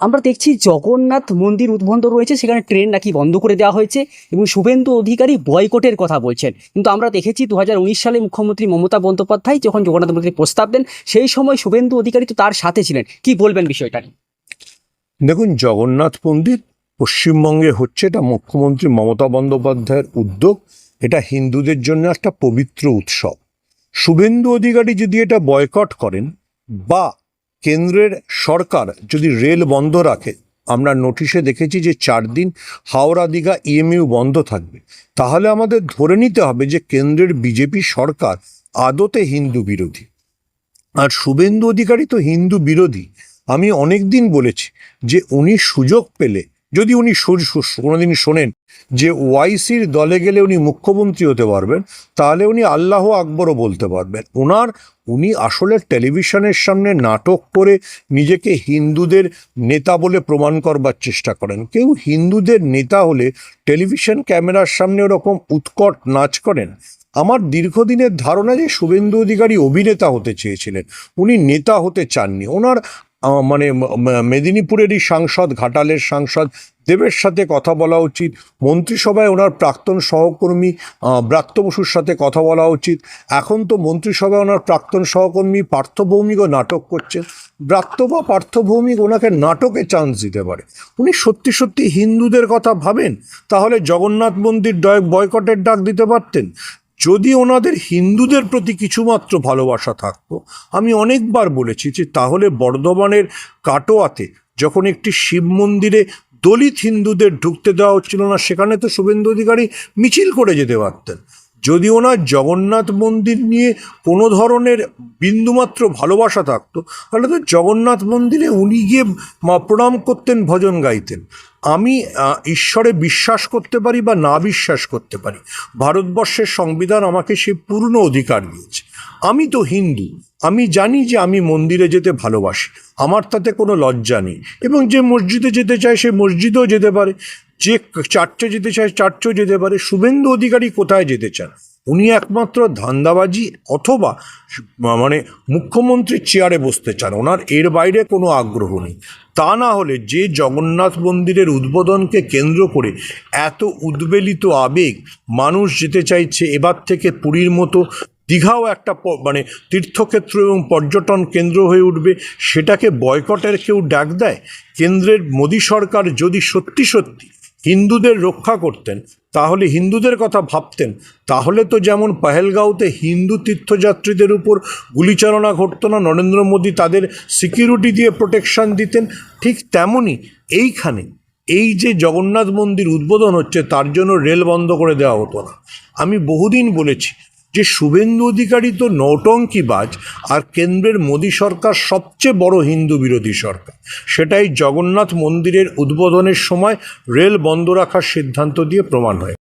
আমরা দেখছি জগন্নাথ মন্দির উদ্বন্ধ রয়েছে, সেখানে ট্রেন নাকি বন্ধ করে দেওয়া হয়েছে এবং শুভেন্দু অধিকারী বয়কটের কথা বলছেন। কিন্তু আমরা দেখেছি দু হাজার উনিশ সালে মুখ্যমন্ত্রী মমতা বন্দ্যোপাধ্যায় যখন জগন্নাথ মন্দির প্রস্তাব দেন, সেই সময় শুভেন্দু অধিকারী তো তার সাথে ছিলেন। কি বলবেন বিষয়টা নিয়ে? দেখুন, জগন্নাথ মন্দির পশ্চিমবঙ্গে হচ্ছে এটা মুখ্যমন্ত্রী মমতা বন্দ্যোপাধ্যায়ের উদ্যোগ, এটা হিন্দুদের জন্য একটা পবিত্র উৎসব। শুভেন্দু অধিকারী যদি এটা বয়কট করেন বা কেন্দ্রের সরকার যদি রেল বন্ধ রাখে, আমরা নোটিশে দেখেছি যে চার দিন হাওড়া দীঘা ইএমইউ বন্ধ থাকবে। তাহলে আমাদের ধরে নিতে হবে যে কেন্দ্রের বিজেপি সরকার আদতে হিন্দু বিরোধী। আর শুভেন্দু অধিকারী তো হিন্দু বিরোধী। আমি অনেক দিন বলেছি যে উনি সুযোগ পেলে যদি উনি সু- সু- কোনোদিন শোনেন যে ওয়াইসির দলে গেলে উনি মুখ্যমন্ত্রী হতে পারবেন, তাহলে উনি আল্লাহ আকবরও বলতে পারবেন। ওনার উনি আসলে টেলিভিশনের সামনে নাটক করে নিজেকে হিন্দুদের নেতা বলে প্রমাণ করবার চেষ্টা করেন। কেউ হিন্দুদের নেতা হলে টেলিভিশন ক্যামেরার সামনে ওরকম উৎকট নাচ করেন। আমার দীর্ঘদিনের ধারণা যে শুভেন্দু অধিকারী অভিনেতা হতে চেয়েছিলেন, উনি নেতা হতে চাননি। ওনার মানে মেদিনীপুরেরই সাংসদ, ঘাটালের সাংসদ, দেবের সাথে কথা বলা উচিত। মন্ত্রিসভায় ওনার প্রাক্তন সহকর্মী ব্রাত্য বসুর সাথে কথা বলা উচিত। এখন তো মন্ত্রিসভায় ওনার প্রাক্তন সহকর্মী পার্থ ভৌমিকও নাটক করছেন। ব্রাত্য বা পার্থভৌমিক ওনাকে নাটকে চান্স দিতে পারে। উনি সত্যি সত্যি হিন্দুদের কথা ভাবেন? তাহলে জগন্নাথ মন্দির বয়কটের ডাক দিতে পারতেন? যদি ওনাদের হিন্দুদের প্রতি কিছুমাত্র ভালোবাসা থাকতো, আমি অনেকবার বলেছি যে তাহলে বর্ধমানের কাটোয়াতে যখন একটি শিব মন্দিরে দলিত হিন্দুদের ঢুকতে দেওয়া হচ্ছিল না, সেখানে তো শুভেন্দু অধিকারী মিছিল করে যেতে পারতেন। যদি ওনার জগন্নাথ মন্দির নিয়ে কোনো ধরনের বিন্দুমাত্র ভালোবাসা থাকতো, তাহলে তো জগন্নাথ মন্দিরে উনি গিয়ে প্রণাম করতেন, ভজন গাইতেন। আমি ঈশ্বরে বিশ্বাস করতে পারি বা না বিশ্বাস করতে পারি, ভারতবর্ষের সংবিধান আমাকে সে পূর্ণ অধিকার দিয়েছে। আমি তো হিন্দু। আমি জানি যে আমি মন্দিরে যেতে ভালোবাসি। আমার তাতে কোনো লজ্জা নেই। এবং যে মসজিদে যেতে চায় সে মসজিদেও যেতে পারে। যে চার্চে যেতে চায় চার্চেও যেতে পারে। শুভেন্দু অধিকারী কোথায় যেতে চান? উনি একমাত্র ধান্দাবাজি অথবা মানে মুখ্যমন্ত্রীর চেয়ারে বসতে চান। ওনার এর বাইরে কোনো আগ্রহ নেই। তা না হলে যে জগন্নাথ মন্দিরের উদ্বোধনকে কেন্দ্র করে এত উদ্বেলিত আবেগ মানুষ যেতে চাইছে, এবার থেকে পুরীর মতো দীঘাও একটা মানে তীর্থক্ষেত্র এবং পর্যটন কেন্দ্র হয়ে উঠবে। সেটাকে বয়কটের কেউ ডাক দেয়। কেন্দ্রের মোদী সরকার যদি সত্যি সত্যি হিন্দুদের রক্ষা করতেন, তাহলে হিন্দুদের কথা ভাবতেন, তাহলে তো যেমন পহেলগাঁওতে হিন্দু তীর্থযাত্রীদের উপর গুলিচালনা ঘটতো না, নরেন্দ্র মোদী তাদের সিকিউরিটি দিয়ে প্রোটেকশন দিতেন, ঠিক তেমনই এইখানে এই যে জগন্নাথ মন্দির উদ্বোধন হচ্ছে, তার জন্য রেল বন্ধ করে দেওয়া হতো না। আমি বহুদিন বলেছি যে শুভেন্দু অধিকারী তো নৌটঙ্কিবাজ আর কেন্দ্রের মোদী সরকার সবচেয়ে বড় হিন্দু বিরোধী সরকার। সেটাই জগন্নাথ মন্দিরের উদ্বোধনের সময় রেল বন্ধ রাখার সিদ্ধান্ত দিয়ে প্রমাণ হয়